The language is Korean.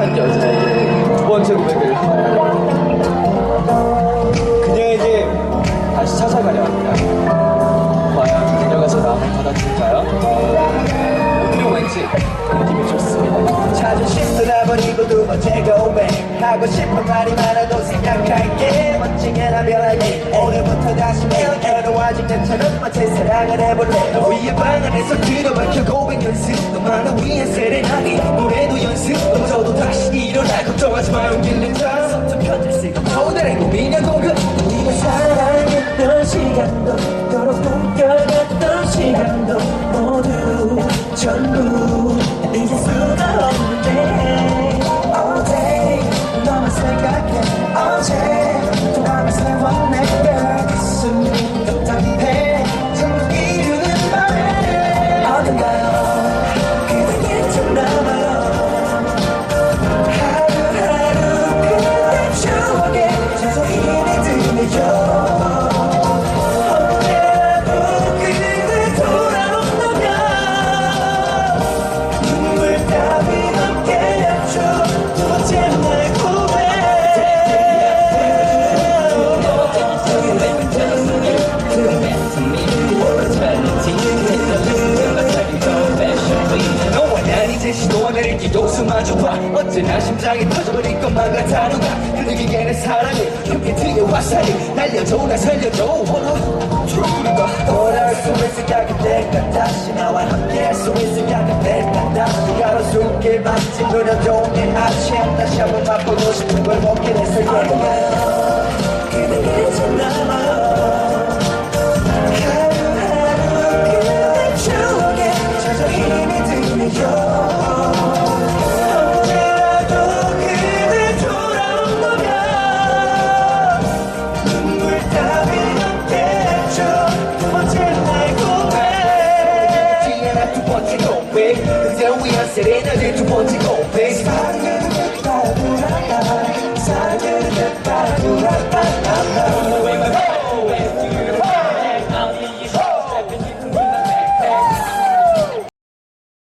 한 여자에게 두 번째 고백을 그녀에게 다시 찾아가려 합니다. 과연 그녀가 제 마음을 받아줄까요? 오늘은 왠지 느낌이 좋습니다. 자존심 돌아버리고 두 번째 고백 하고 싶은 말이 많아도 생각할게 멋지게 나 변하게 오늘부터 다시 매일해도 아직 괜찮은 마치 사랑을 해볼래. 너 위에 방 안에서 들어박혀 고백 연습. 너만을 위한 세레나니 노래도 연습. 넘어져도 다시 일어나 걱정하지 마. 다 서툰 편지를 쓰고 오늘의 고민이야 고급. 우리가 사랑했던 시간도 너로 꿈꿔갔던 시간도 모두 전부 시도와 내릴 기도 수마저 봐. 언제나 심장이 터져버릴 것만 같아 누가 그들에게 내 사랑을 큐피트의 화살이 날려줘 날 살려줘 우리가 돌아올 수 있을까 그때가 다시 나와 함께 할수 있을까 그때가 다시 가로수길 맛집 노려도 내 아침 다시 한번 맛보고 싶은 걸 먹게 됐을 거야